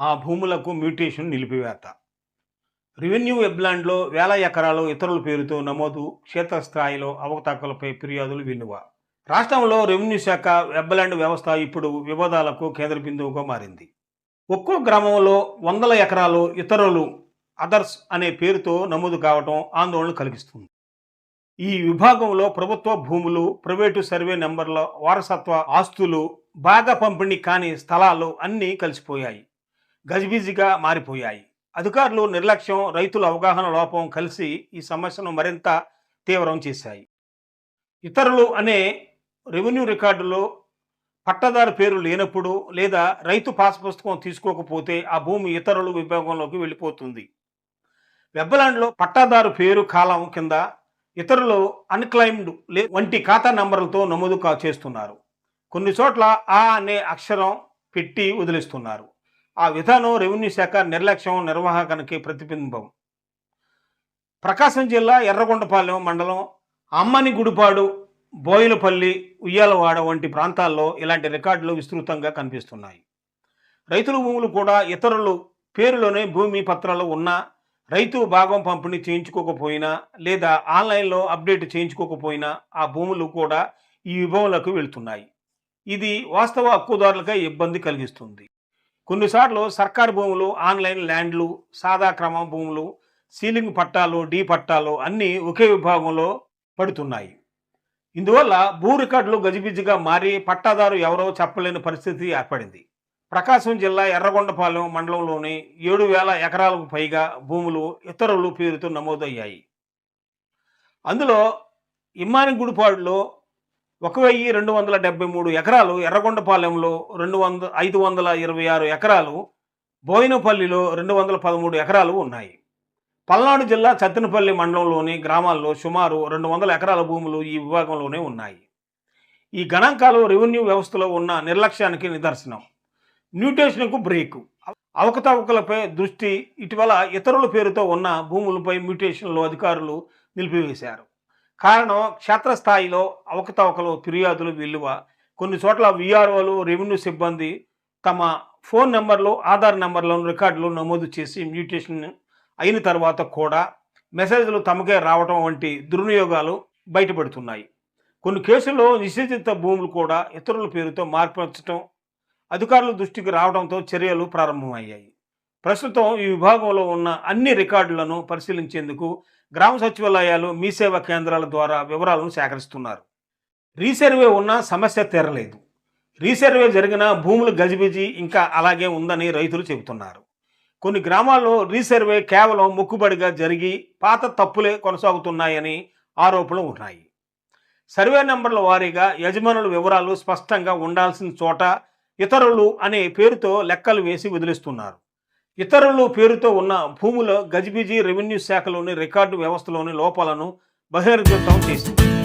ఆ భూములకు mutation నిలిపివేత. Revenue వెబ్లాండ్లో వేల ఎకరాలు ఇతరుల పేరుతో నమోదు క్షేత్రస్థాయిలో అవకతవకలపై ఫిర్యాదులు విలువ. రాష్ట్రంలో రెవెన్యూ శాఖ వెబ్లాండ్ వ్యవస్థ ఇప్పుడు వివాదాలకు కేంద్ర బిందువుగా మారింది. ఒక్కో గ్రామంలో వందల ఎకరాలు ఇతరులు అదర్స్ అనే పేరుతో నమోదు కావటం ఆందోళన కలిగిస్తుంది. ఈ విభాగంలో ప్రభుత్వ భూములు ప్రైవేటు సర్వే నెంబర్ల వారసత్వ ఆస్తులు బాగా పంపిణీ కాని స్థలాలు అన్నీ కలిసిపోయాయి. గజిబిజిగా మారిపోయాయి. అధికారులు నిర్లక్ష్యం రైతుల అవగాహన లోపం కలిసి ఈ సమస్యను మరింత తీవ్రం చేశాయి. ఇతరులు అనే రెవెన్యూ రికార్డులో పట్టదారు పేరు లేనప్పుడు లేదా రైతు పాస్ పుస్తకం తీసుకోకపోతే ఆ భూమి ఇతరుల విభాగంలోకి వెళ్ళిపోతుంది. వెబ్బలాండ్లో పట్టాదారు పేరు కాలం కింద ఇతరులు అన్క్లైమ్డ్ లే వంటి ఖాతా నంబర్లతో నమోదు కా చేస్తున్నారు. కొన్ని చోట్ల ఆ అనే అక్షరం పెట్టి వదిలిస్తున్నారు. ఆ విధానం రెవెన్యూ శాఖ నిర్లక్ష్యం నిర్వాహకానికి ప్రతిబింబం. ప్రకాశం జిల్లా ఎర్రగొండపాలెం మండలం అమ్మని గుడిపాడు బోయిలపల్లి ఉయ్యాలవాడ వంటి ప్రాంతాల్లో ఇలాంటి రికార్డులు విస్తృతంగా కనిపిస్తున్నాయి. రైతుల భూములు కూడా ఇతరులు పేరులోనే భూమి పత్రాలు ఉన్నా రైతు భాగం పంపిణీ చేయించుకోకపోయినా లేదా ఆన్లైన్లో అప్డేట్ చేయించుకోకపోయినా ఆ భూములు కూడా ఈ విభవంలోకి వెళ్తున్నాయి. ఇది వాస్తవ హక్కుదారులకే ఇబ్బంది కలిగిస్తుంది. కొన్నిసార్లు సర్కారు భూములు ఆన్లైన్ ల్యాండ్లు సాదా క్రమ భూములు సీలింగ్ పట్టాలు డీ పట్టాలు అన్నీ ఒకే విభాగంలో పడుతున్నాయి. ఇందువల్ల భూ రికార్డులు గజిబిజిగా మారి పట్టాదారు ఎవరో చెప్పలేని పరిస్థితి ఏర్పడింది. ప్రకాశం జిల్లా ఎర్రగొండపాలెం మండలంలోని ఏడు వేల ఎకరాలకు పైగా భూములు ఇతరులు పేరుతో నమోదయ్యాయి. అందులో ఇమ్మానిగుడిపాడులో ఒక వెయ్యి రెండు వందల డెబ్బై మూడు ఎకరాలు ఎర్రగొండపాలెంలో రెండు వంద ఐదు వందల ఇరవై ఆరు ఎకరాలు బోయినపల్లిలో రెండు వందల పదమూడు ఎకరాలు ఉన్నాయి. పల్నాడు జిల్లా చత్తినపల్లి మండలంలోని గ్రామాల్లో సుమారు రెండు వందల ఎకరాల భూములు ఈ విభాగంలోనే ఉన్నాయి. ఈ గణాంకాలు రెవెన్యూ వ్యవస్థలో ఉన్న నిర్లక్ష్యానికి నిదర్శనం. మ్యూటేషన్కు బ్రేక్. అవకతవకలపై దృష్టి ఇటీవల ఇతరుల పేరుతో ఉన్న భూములపై మ్యూటేషన్లు అధికారులు నిలిపివేశారు. కారణం క్షేత్రస్థాయిలో అవకతవకలు ఫిర్యాదులు విలువ. కొన్ని చోట్ల విఆర్ఓలు రెవెన్యూ సిబ్బంది తమ ఫోన్ నెంబర్లు ఆధార్ నెంబర్లను రికార్డులు నమోదు చేసి మ్యూటేషన్ అయిన తర్వాత కూడా మెసేజ్లు తమకే రావడం వంటి దుర్వినియోగాలు బయటపడుతున్నాయి. కొన్ని కేసుల్లో నిషేధిత భూములు కూడా ఇతరుల పేరుతో మార్పించడం అధికారుల దృష్టికి రావడంతో చర్యలు ప్రారంభమయ్యాయి. ప్రస్తుతం ఈ విభాగంలో ఉన్న అన్ని రికార్డులను పరిశీలించేందుకు గ్రామ సచివాలయాలు మీ సేవా కేంద్రాల ద్వారా వివరాలను సేకరిస్తున్నారు. రీసర్వే ఉన్న సమస్య తీరలేదు. రీసర్వే జరిగిన భూముల గజిబిజి ఇంకా అలాగే ఉందని రైతులు చెబుతున్నారు. కొన్ని గ్రామాల్లో రీసర్వే కేవలం మొక్కుబడిగా జరిగి పాత తప్పులే కొనసాగుతున్నాయని ఆరోపణలు ఉన్నాయి. సర్వే నెంబర్ల వారీగా యజమానుల వివరాలు స్పష్టంగా ఉండాల్సిన చోట ఇతరులు అనే పేరుతో లెక్కలు వేసి వదిలిస్తున్నారు. ఇతరులు పేరుతో ఉన్న భూముల గజిబిజి రెవెన్యూ శాఖలోని రికార్డు వ్యవస్థలోని లోపాలను బహిర్గతం చేసింది.